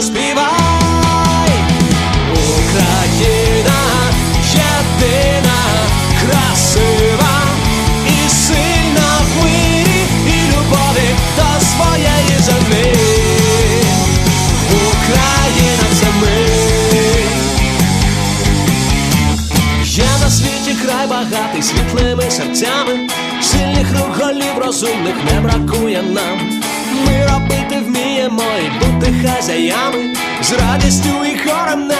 Україною співай, Україна єдина, красива і сильна в мирі, і любові до своєї землі. Україна це ми. Є на світі край багатий світлими серцями, сильних рухолів розумних не бракує нам. Ми робити вміємо і будемо за хазяями, з радістю і хором на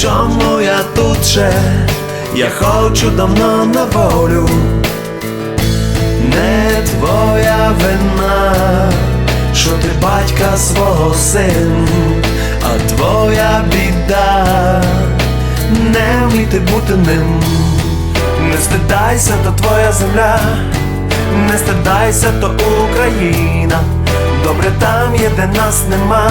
Чому я тут ще? Я хочу давно на волю. Не твоя вина, що ти батька свого син, а твоя біда не вміти бути ним. Не стидайся, то твоя земля, не стидайся, то Україна. Добре там є, де нас нема.